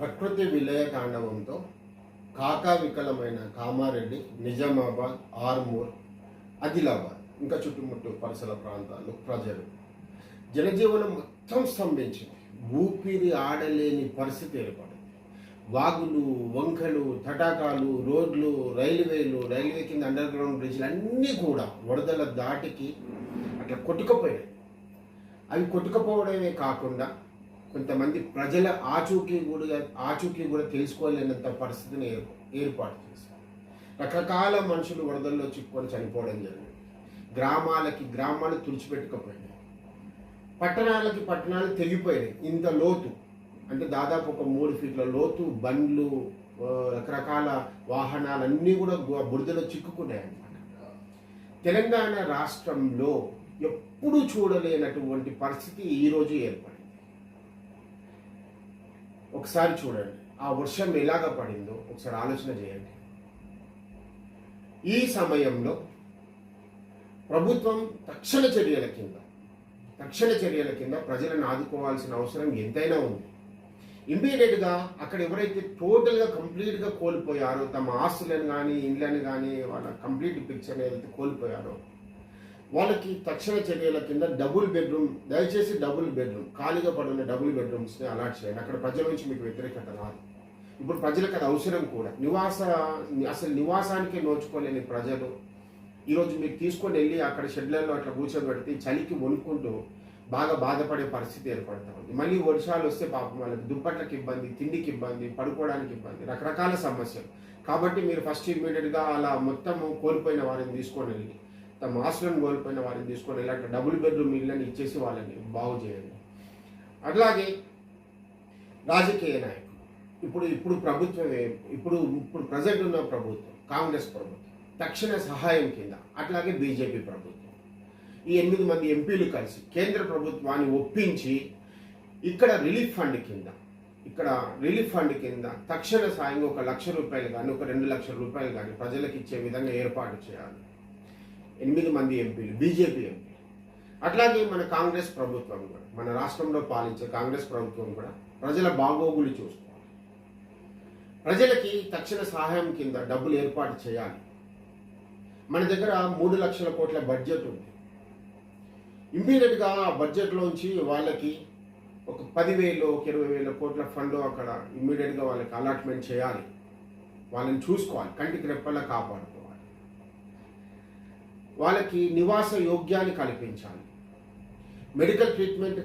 ప్రకృతి విలయ తాండవంతో కాకా వికలమైన కామారెడ్డి నిజామాబాద్ ఆర్మూర్ ఆదిలాబాద్ ఇంకా చుట్టుముట్టు పరిసర ప్రాంతాలు ప్రజలు. జనజీవనం మొత్తం స్తంభించింది. ఊపిరి ఆడలేని పరిస్థితి ఏర్పడింది. వాగులు వంకలు తటాకాలు రోడ్లు రైల్వేలు రైల్వే కింద అండర్ గ్రౌండ్ బ్రిడ్జ్లు అన్నీ కూడా వరదల దాటికి అట్లా కొట్టుకుపోయాయి అవి కొట్టుకుపోవడమే కాకుండా కొంతమంది ప్రజల ఆచూకీ కూడా ఆచూకీ కూడా తెలుసుకోలేనంత పరిస్థితిని ఏర్పా ఏర్పాటు చేశారు. రకరకాల మనుషులు వరదల్లో చిక్కుకొని చనిపోవడం జరిగింది. గ్రామాలకి గ్రామాలు తుడిచిపెట్టుకపోయినాయి. పట్టణాలకి పట్టణాలు తెగిపోయినాయి. ఇంత లోతు అంటే దాదాపు ఒక మూడు ఫీట్ల లోతు బండ్లు రకరకాల వాహనాలన్నీ కూడా బురదలో చిక్కుకున్నాయి అన్నమాట తెలంగాణ రాష్ట్రంలో ఎప్పుడూ చూడలేనటువంటి పరిస్థితి ఈరోజు ఏర్పడింది. ఒకసారి చూడండి. ఆ వర్షం ఎలాగ పడిందో ఒకసారి ఆలోచన చేయండి. ఈ సమయంలో ప్రభుత్వం తక్షణ చర్యల కింద తక్షణ చర్యల కింద ప్రజలను ఆదుకోవాల్సిన అవసరం ఎంతైనా ఉంది. ఇమ్మీడియట్గా అక్కడ ఎవరైతే టోటల్గా కంప్లీట్గా కోల్పోయారో తమ ఆస్తులను కానీ ఇండ్లను కానీ వాళ్ళ కంప్లీట్ పిక్చర్ ఏదైతే కోల్పోయారో వాళ్ళకి తక్షణ చర్యల కింద డబుల్ బెడ్రూమ్ దయచేసి డబుల్ బెడ్రూమ్ ఖాళీగా పడున్న డబుల్ బెడ్రూమ్స్ని అలాట్ చేయండి. అక్కడ ప్రజల నుంచి మీకు వ్యతిరేకత రాదు. ఇప్పుడు ప్రజలకు అది అవసరం కూడా. నివాస అసలు నివాసానికి నోచుకోలేని ప్రజలు ఈరోజు మీరు తీసుకొని వెళ్ళి అక్కడ షెడ్లలో అట్లా కూర్చోబెడితే చలికి వణుకుంటూ బాగా బాధపడే పరిస్థితి ఏర్పడతా ఉంది. మళ్ళీ వర్షాలు వస్తే పాపం వాళ్ళకి దుప్పట్లకి ఇబ్బంది తిండికి ఇబ్బంది పడుకోవడానికి ఇబ్బంది రకరకాల సమస్యలు. కాబట్టి మీరు ఫస్ట్ ఇమ్మీడియట్గా అలా మొత్తము కోల్పోయిన వారిని తీసుకొని వెళ్ళి తమ ఆస్తులను కోల్పోయిన వారిని తీసుకొని ఇలాంటి డబుల్ బెడ్రూమ్ ఇళ్ళని ఇచ్చేసి వాళ్ళని బాగు చేయండి. అట్లాగే రాజకీయ నాయకులు ఇప్పుడు ఇప్పుడు ప్రభుత్వం ఇప్పుడు ఇప్పుడు ప్రజెంట్ ఉన్న ప్రభుత్వం కాంగ్రెస్ ప్రభుత్వం తక్షణ సహాయం కింద అట్లాగే బీజేపీ ప్రభుత్వం. ఈ ఎనిమిది మంది ఎంపీలు కలిసి కేంద్ర ప్రభుత్వాన్ని ఒప్పించి ఇక్కడ రిలీఫ్ ఫండ్ కింద ఇక్కడ రిలీఫ్ ఫండ్ కింద తక్షణ సాయం ఒక లక్ష రూపాయలు కానీ ఒక రెండు లక్షల రూపాయలు కానీ ప్రజలకు ఇచ్చే విధంగా ఏర్పాటు చేయాలి. ఎనిమిది మంది ఎంపీలు బీజేపీ ఎంపీలు. అట్లాగే మన కాంగ్రెస్ ప్రభుత్వం కూడా మన రాష్ట్రంలో పాలించే కాంగ్రెస్ ప్రభుత్వం కూడా ప్రజల బాగోగులు చూసుకోవాలి. ప్రజలకి తక్షణ సహాయం కింద డబ్బులు ఏర్పాటు చేయాలి. మన దగ్గర మూడు లక్షల కోట్ల బడ్జెట్ ఉంది. ఇమ్మీడియట్గా ఆ బడ్జెట్లోంచి వాళ్ళకి ఒక పదివేలు ఒక ఇరవై వేల కోట్ల ఫండ్ అక్కడ ఇమ్మీడియట్గా వాళ్ళకి అలాట్మెంట్ చేయాలి. వాళ్ళని చూసుకోవాలి కంటికి రెప్పలా కాపాడుకోవాలి. వాళ్ళకి నివాస యోగ్యాన్ని కల్పించాలి. Medical treatment